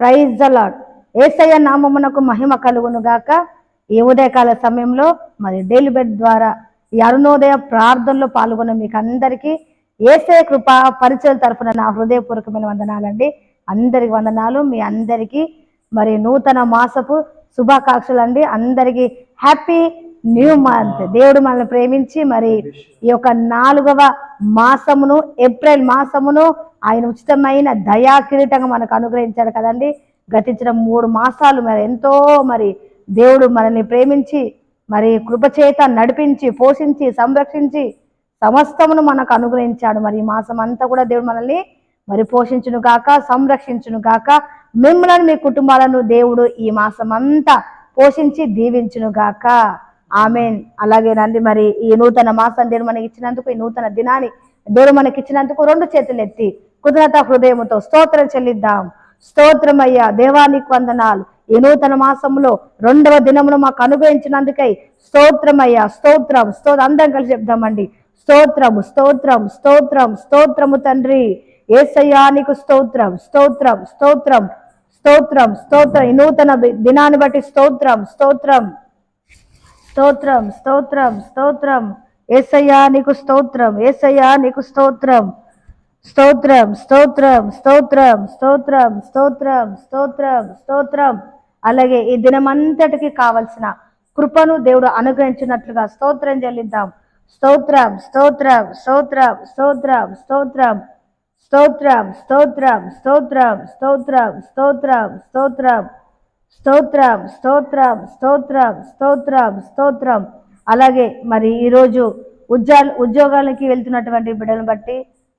Praise the lord ఏసయ్య నామమునకు మహిమ కలుగును గాక. ఈ ఉదయకాల సమయంలో మరి డైలీ బెడ్ ద్వారా ఈ అరుణోదయ ప్రార్థనలో పాల్గొన్న మీకు అందరికీ ఏసయ కృప పరిచయం తరఫున నా హృదయపూర్వకమైన వందనాలండి. అందరికి వందనాలు. మీ అందరికీ మరి నూతన మాసపు శుభాకాంక్షలు అండి అందరికీ హ్యాపీ న్యూ మంత్. దేవుడు మనల్ని ప్రేమించి మరి ఈ యొక్క నాలుగవ మాసమును ఏప్రిల్ మాసమును ఆయన ఉచితమైన దయా కిరీటంగా మనకు అనుగ్రహించారు కదండి. గతించిన మూడు మాసాలు మరి ఎంతో మరి దేవుడు మనల్ని ప్రేమించి మరి కృపచేత నడిపించి పోషించి సంరక్షించి సమస్తమును మనకు అనుగ్రహించాడు. మరి ఈ మాసం అంతా కూడా దేవుడు మనల్ని మరి పోషించును గాక సంరక్షించును గాక మిమ్మల్ని మీ కుటుంబాలను దేవుడు ఈ మాసం అంతా పోషించి దీవించును గాక. ఆమెన్. అలాగేనండి మరి ఈ నూతన మాసం దేవుడు మనకి ఇచ్చినందుకు ఈ నూతన దినాన్ని దేవుడు మనకి ఇచ్చినందుకు రెండు చేతులు ఎత్తి కుదరత హృదయముతో స్తోత్రం చెల్లిద్దాం. స్తోత్రమయ్యా దేవానికి వందనాలు. ఈ నూతన మాసంలో రెండవ దినమును మాకు అనుగ్రహించినందుకై స్తోత్రమయ్యా స్తోత్రం స్తోత్రం అందరం కలిసి చెప్దామండి. స్తోత్రము స్తోత్రం స్తోత్రం స్తోత్రము తండ్రి. ఏసయ్యా నీకు స్తోత్రం స్తోత్రం స్తోత్రం స్తోత్రం స్తోత్రం. ఈ నూతన దినాన్ని బట్టి స్తోత్రం స్తోత్రం స్తోత్రం స్తోత్రం స్తోత్రం. ఏసయ్యా నీకు స్తోత్రం ఏసయ్యా నీకు స్తోత్రం. స్తోత్రం స్తోత్రం స్తోత్రం స్తోత్రం స్తోత్రం స్తోత్రం స్తోత్రం అలాగే ఈ దినమంతటికి కావలసిన కృపను దేవుడు అనుగ్రహించినట్లుగా స్తోత్రం చెల్లిద్దాం స్తోత్రం స్తోత్రం స్తోత్రం స్తోత్రం స్తోత్రం స్తోత్రం స్తోత్రం స్తోత్రం స్తోత్రం స్తోత్రం స్తోత్రం స్తోత్రం స్తోత్రం స్తోత్రం స్తోత్రం స్తోత్రం అలాగే మరి ఈరోజు ఉద్యోగ ఉద్యోగాలకి వెళ్తున్నటువంటి బిడ్డను బట్టి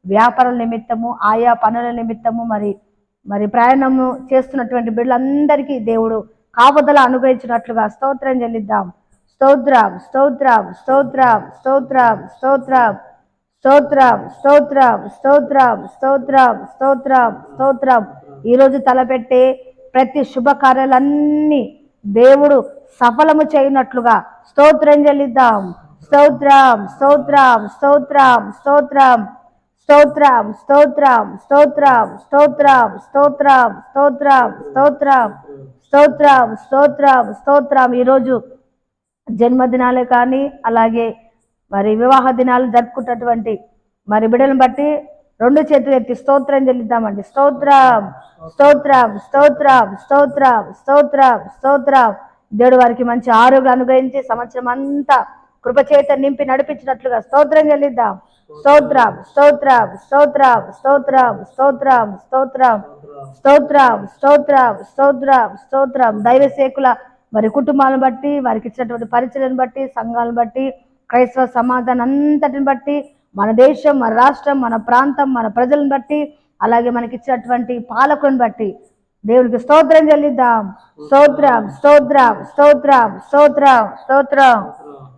వ్యాపారాల నిమిత్తము ఆయా పనుల నిమిత్తము మరి మరి ప్రయాణము చేస్తున్నటువంటి బిడ్డలందరికీ దేవుడు కాపుదల అనుగ్రహించినట్లుగా స్తోత్రం చెల్లిద్దాం స్తోత్రం స్తోత్రం స్తోత్రం స్తోత్రం స్తోత్రం స్తోత్రం స్తోత్రం స్తోత్రం స్తోత్రం స్తోత్రం స్తోత్రం ఈరోజు తలపెట్టే ప్రతి శుభకార్యాలన్నీ దేవుడు సఫలము చేయనట్లుగా స్తోత్రం చెల్లిద్దాం స్తోత్రం స్తోత్రం స్తోత్రం స్తోత్రం స్తోత్రం స్తోత్రం స్తోత్రం స్తోత్రం స్తోత్రం స్తోత్రం స్తోత్రం స్తోత్రం స్తోత్రం స్తోత్రం ఈరోజు జన్మదినాలే కానీ అలాగే మరి వివాహ దినాలు జరుపుకున్నటువంటి మరి బిడ్డలను బట్టి రెండు చేతులు ఎత్తి స్తోత్రం చెల్లిద్దామండి స్తోత్రం స్తోత్రం స్తోత్రం స్తోత్రం స్తోత్రం స్తోత్రం దేవుడు వారికి మంచి ఆరోగ్యం అనుగ్రహించి సంవత్సరం అంతా కృపచేత నింపి నడిపించినట్లుగా స్తోత్రం చెల్లిద్దాం స్తోత్రం స్తోత్రం స్తోత్రం స్తోత్రం స్తోత్రం స్తోత్రం స్తోత్రం స్తోత్రం స్తోత్రం స్తోత్రం దైవ సేకుల వారి కుటుంబాలను బట్టి వారికి ఇచ్చినటువంటి పరిచయలను బట్టి సంఘాలను బట్టి క్రైస్తవ సమాజాన్ని అంతటిని బట్టి మన దేశం మన రాష్ట్రం మన ప్రాంతం మన ప్రజలను బట్టి అలాగే మనకి ఇచ్చినటువంటి పాలకులను బట్టి దేవుడికి స్తోత్రం చెల్లిద్దాం స్తోత్రం స్తోత్రం స్తోత్రం స్తోత్రం స్తోత్రం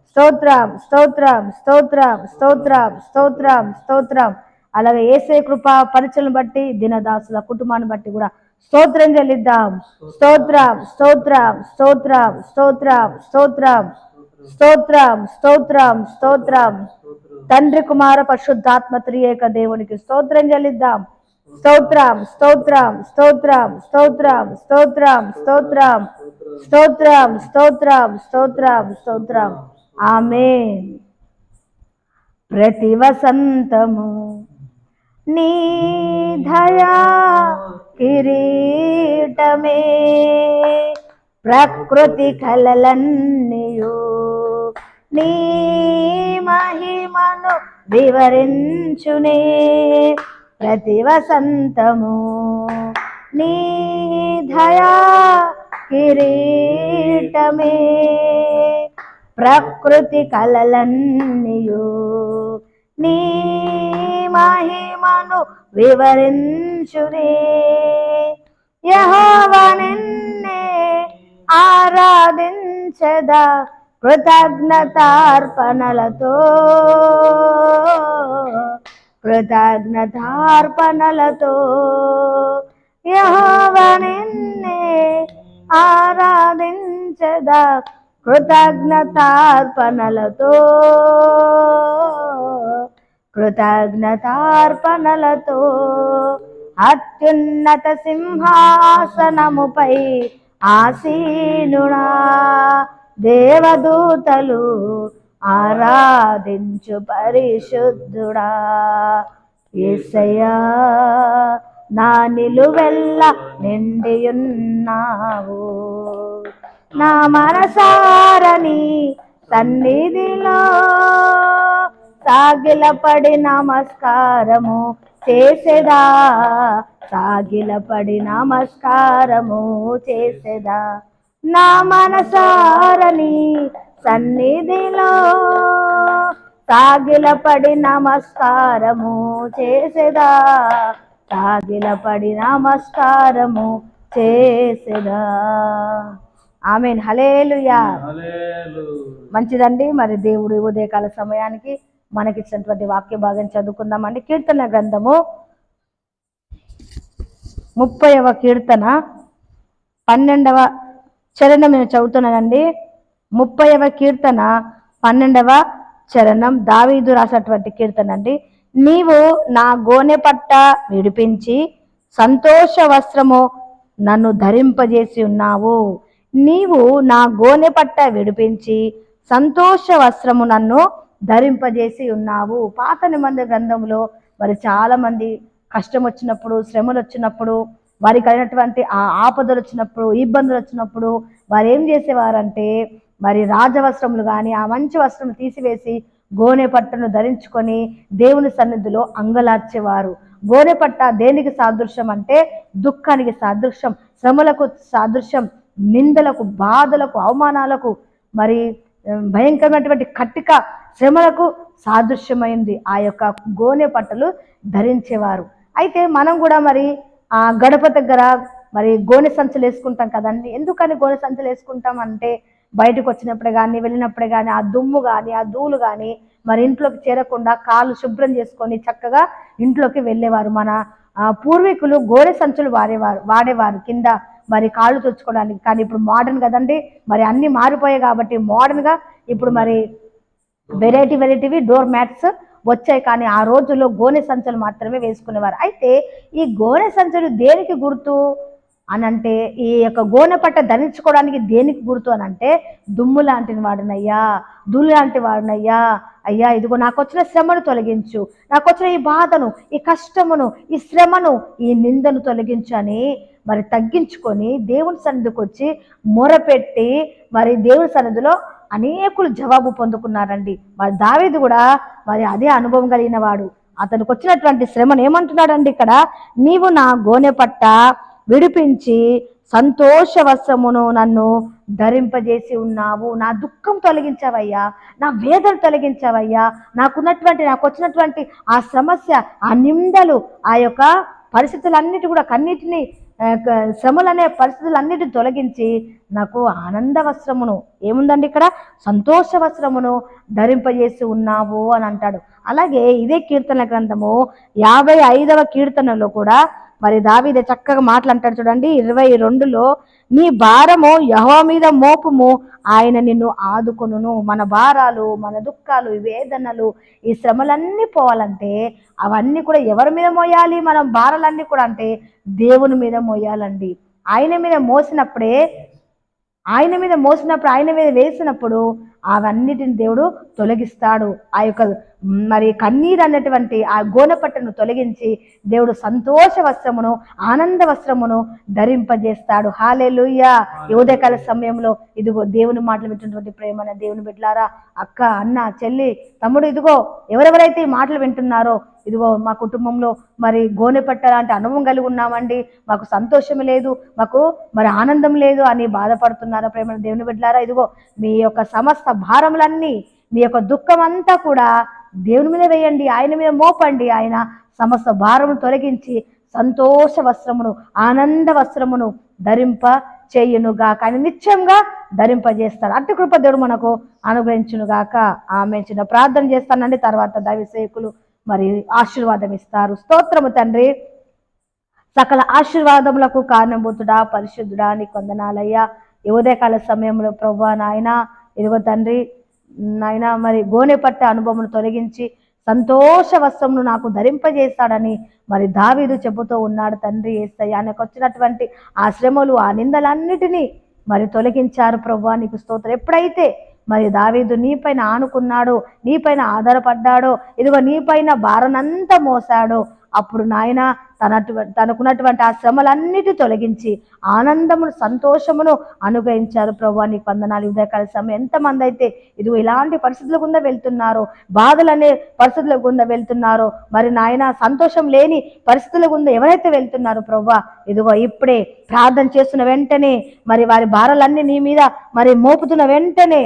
స్తోత్రం స్తోత్రం స్తోత్రం స్తోత్రం స్తోత్రం స్తోత్రం అలాగే ఏసే కృప పరిచయను బట్టి దినదాసుల కుటుంబాన్ని బట్టి కూడా స్తోత్రం చెల్లిద్దాం స్తోత్రం స్తోత్రం స్తోత్రం స్తోత్రం స్తోత్రం స్తోత్రం స్తోత్రం స్తోత్రం తండ్రి కుమార పరిశుద్ధాత్మ త్రియేక దేవునికి స్తోత్రం చెల్లిద్దాం స్తోత్రం స్తోత్రం స్తోత్రం స్తోత్రం స్తోత్రం స్తోత్రం స్తోత్రం స్తోత్రం స్తోత్రం స్తోత్రం ఆమె ప్రతి వసంతము నీ దయా కిరీటమే. ప్రకృతి కలలన్నీయు నీ మహిమను వివరించునే. ప్రతి వసంతము నీ దయా కిరీటమే. ప్రకృతి కలలన్నీయు. నీ మహిమను వివరించురే యహోవ నిన్నే ఆరాధించదా కృతజ్ఞతార్పణలతో. కృతజ్ఞతార్పణలతో. యహోవ నిన్నే ఆరాధించదా కృతజ్ఞతార్పణలతో కృతజ్ఞతార్పణలతో అత్యున్నత సింహాసనముపై ఆసీనుడా దేవదూతలు ఆరాధించు పరిశుద్ధుడా. ఏసయ్యా నా నిలువెల్ల నిండియున్నావు. నా మనసారని సన్నిధిలో సాగిలపడి నమస్కారము చేసేదా? సాగిలపడి నమస్కారము చేసేదా? నా మనసారని సన్నిధిలో సాగిలపడి నమస్కారము చేసేదా? సాగిలపడి నమస్కారము చేసేదా? ఆమెన్. హలేలుయా మంచిదండి. మరి దేవుడు ఉదయకాల సమయానికి మనకిచ్చినటువంటి వాక్య భాగం చదువుకుందామండి. కీర్తన గ్రంథము ముప్పైవ కీర్తన పన్నెండవ చరణం నేను చదువుతున్నానండి. ముప్పైవ కీర్తన పన్నెండవ చరణం దావీదు రాసినటువంటి కీర్తన అండి నీవు నా గోనె పట్ట విడిపించి సంతోష వస్త్రము నన్ను ధరింపజేసి ఉన్నావు. నీవు నా గోనె పట్ట విడిపించి సంతోష వస్త్రము నన్ను ధరింపజేసి ఉన్నావు. పాత నిబంధన గ్రంథంలో మరి చాలామంది కష్టం వచ్చినప్పుడు శ్రమలు వచ్చినప్పుడు వారికి అయినటువంటి ఆ ఆపదలు వచ్చినప్పుడు ఇబ్బందులు వచ్చినప్పుడు వారు ఏం చేసేవారంటే మరి రాజవస్త్రములు కానీ ఆ మంచి వస్త్రం తీసివేసి గోనె పట్టను ధరించుకొని దేవుని సన్నిధిలో అంగలార్చేవారు. గోనె పట్ట దేనికి సాదృశ్యం అంటే దుఃఖానికి సాదృశ్యం శ్రమలకు సాదృశ్యం నిందలకు బాధలకు అవమానాలకు మరి భయంకరమైనటువంటి కట్టిక శ్రమలకు సాదృశ్యమైంది. ఆ యొక్క గోనె పట్టలు ధరించేవారు. అయితే మనం కూడా మరి ఆ గడప దగ్గర మరి గోనె సంచులు వేసుకుంటాం కదండి. ఎందుకని గోనె సంచులు వేసుకుంటాం అంటే బయటకు వచ్చినప్పుడు కానీ వెళ్ళినప్పుడు కానీ ఆ దుమ్ము కానీ ఆ ధూళి కానీ మరి ఇంట్లోకి చేరకుండా కాళ్ళు శుభ్రం చేసుకొని చక్కగా ఇంట్లోకి వెళ్ళేవారు. మన పూర్వీకులు గోనె సంచులు వాడేవారు వాడేవారు. కింద మరి కాళ్ళు తుడుచుకోవడానికి. కానీ ఇప్పుడు మోడర్న్ కదండి మరి అన్ని మారిపోయాయి కాబట్టి మోడర్న్గా ఇప్పుడు మరి వెరైటీ వెరైటీవి డోర్ మ్యాట్స్ వచ్చాయి. కానీ ఆ రోజుల్లో గోనె సంచులు మాత్రమే వేసుకునేవారు. అయితే ఈ గోనె సంచులు దేనికి గుర్తు? అని అంటే ఈ యొక్క గోనె పట్ట ధరించుకోవడానికి దేనికి గుర్తు అని అంటే దుమ్ము లాంటి వాడినయ్యా ధూళి లాంటి వాడినయ్యా. అయ్యా ఇదిగో నాకు వచ్చిన శ్రమను తొలగించు. నాకు వచ్చిన ఈ బాధను ఈ కష్టమును ఈ శ్రమను ఈ నిందను తొలగించు అని మరి తగ్గించుకొని దేవుని సన్నిధికి వచ్చి మొరపెట్టి మరి దేవుని సన్నిధిలో అనేకులు జవాబు పొందుకున్నారండి. మరి దావేది కూడా మరి అదే అనుభవం కలిగిన వాడు. అతనికి వచ్చినటువంటి శ్రమను ఏమంటున్నాడండి ఇక్కడ? నీవు నా గోనె పట్ట విడిపించి సంతోష వస్త్రమును నన్ను ధరింపజేసి ఉన్నావు. నా దుఃఖం తొలగించావయ్యా. నా వేదన తొలగించావయ్యా. నాకున్నటువంటి నాకు వచ్చినటువంటి ఆ సమస్య ఆ నిందలు ఆ యొక్క పరిస్థితులన్నిటి కూడా కన్నిటిని శ్రమలనే పరిస్థితులన్నిటిని తొలగించి నాకు ఆనంద వస్త్రమును ఏముందండి ఇక్కడ? సంతోష వస్త్రమును ధరింపజేసి ఉన్నావు అని అంటాడు. అలాగే ఇదే కీర్తన గ్రంథము యాభై ఐదవ కీర్తనలో కూడా మరి దావీదే చక్కగా మాట్లాంటాడు చూడండి ఇరవై రెండులో నీ భారము యహో మీద మోపుము ఆయన నిన్ను ఆదుకొను మన భారాలు మన దుఃఖాలు వేదనలు ఈ శ్రమలన్నీ పోవాలంటే అవన్నీ కూడా ఎవరి మీద మోయాలి? మనం భారాలన్నీ కూడా అంటే దేవుని మీద మోయాలండి. ఆయన మీద మోసినప్పుడే ఆయన మీద మోసినప్పుడు ఆయన మీద వేసినప్పుడు అవన్నిటిని దేవుడు తొలగిస్తాడు. ఆ యొక్క మరి కన్నీరు అన్నటువంటి ఆ గోనపట్టను తొలగించి దేవుడు సంతోష వస్త్రమును ఆనంద వస్త్రమును ధరింపజేస్తాడు. హాలేలుయ్యా ఈ ఉదయకాల సమయంలో ఇదిగో దేవుని మాటలు వింటున్నటువంటి ప్రేమన దేవుని బిడ్డలారా అక్క అన్న చెల్లి తమ్ముడు ఇదిగో ఎవరెవరైతే ఈ మాటలు వింటున్నారో ఇదిగో మా కుటుంబంలో మరి గోనె పట్ట లాంటి అనుభవం కలిగి ఉన్నామండి. మాకు సంతోషం లేదు మాకు మరి ఆనందం లేదు అని బాధపడుతున్నారా ప్రేమ దేవుని బిడ్డలారా? ఇదిగో మీ యొక్క సమస్త భారములన్నీ మీ యొక్క దుఃఖం అంతా కూడా దేవుని మీద వేయండి ఆయన మీద మోపండి. ఆయన సమస్త భారము తొలగించి సంతోష వస్త్రమును ఆనంద వస్త్రమును ధరింప చేయునుగాక. ఆయన నిత్యంగా ధరింపజేస్తాడు. అట్టి కృప దేవుడు మనకు అనుగ్రహించునుగాక. ఆమె చిన్న ప్రార్థన చేస్తానండి. తర్వాత దైవసేకులు మరి ఆశీర్వాదం ఇస్తారు. స్తోత్రము తండ్రి. సకల ఆశీర్వాదములకు కారణభూతుడా పరిశుద్ధుడా నీ కొందనాలయ్యా ఈ ఉదయకాల సమయంలో ప్రభా నాయన ఇదిగో తండ్రి నాయన మరి గోనె పట్ట అనుభవమును తొలగించి సంతోష వస్త్రమును నాకు ధరింపజేస్తాడని మరి దావీదు చెబుతూ ఉన్నాడు తండ్రి ఏసయ్య. ఆయనకు వచ్చినటువంటి ఆ శ్రమలు ఆ నిందలన్నిటినీ మరి తొలగించారు ప్రభు నీకు స్తోత్రం. ఎప్పుడైతే మరి దావీదు నీపైన ఆనుకున్నాడో నీపైన ఆధారపడ్డాడో ఇదిగో నీపైన భారనంతా మోసాడో అప్పుడు నాయన తనటువంటి తనకున్నటువంటి ఆ శ్రమలన్నిటి తొలగించి ఆనందమును సంతోషమును అనుగ్రహించారు ప్రభు నీకు వందనాలు. ఉదయకాల సమయం ఎంతమంది అయితే ఇదిగో ఇలాంటి పరిస్థితుల గుండా వెళ్తున్నారో బాధలు అనే పరిస్థితుల గుండా వెళ్తున్నారో మరి నాయన సంతోషం లేని పరిస్థితుల గుండా ఎవరైతే వెళ్తున్నారో ప్రభు ఇదిగో ఇప్పుడే ప్రార్థన చేస్తున్న వెంటనే మరి వారి భారాలన్నీ నీ మీద మరి మోపుతున్న వెంటనే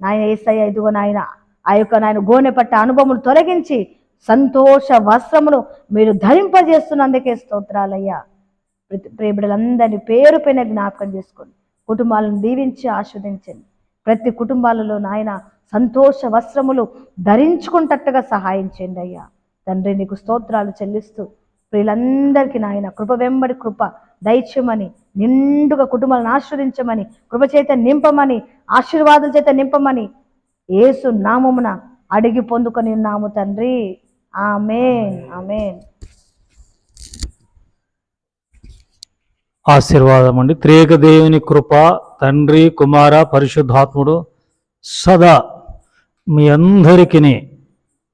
నాయన ఏసయ్య ఇదిగో నాయన ఆ యొక్క నాయన గోనె పట్ట అనుభవం తొలగించి సంతోష వస్త్రమును మీరు ధరింపజేస్తున్నందుకే స్తోత్రాలయ్యా. ప్రతి ప్రియబిడలందరినీ పేరు పైన జ్ఞాపకం చేసుకోండి. కుటుంబాలను దీవించి ఆస్వాదించండి. ప్రతి కుటుంబాలలో నాయన సంతోష వస్త్రములు ధరించుకుంటట్టుగా సహాయం చేయండి అయ్యా. తండ్రి నీకు స్తోత్రాలు చెల్లిస్తూ ప్రియులందరికీ నాయన కృప వెంబడి కృప దైత్యమని నిండుగా కుటుంబాలను ఆశ్రదించమని కృప చేత నింపమని ఆశీర్వాదాల చేత నింపమని ఏసు నామమున అడిగి పొందుకొని ఉన్నాము తండ్రి. ఆమెన్. ఆమెన్. ఆశీర్వాదం అండి. త్రేక దేవుని కృప తండ్రి కుమార పరిశుద్ధాత్ముడు సదా మీ అందరికీ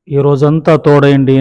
ఈ రోజంతా తోడైండి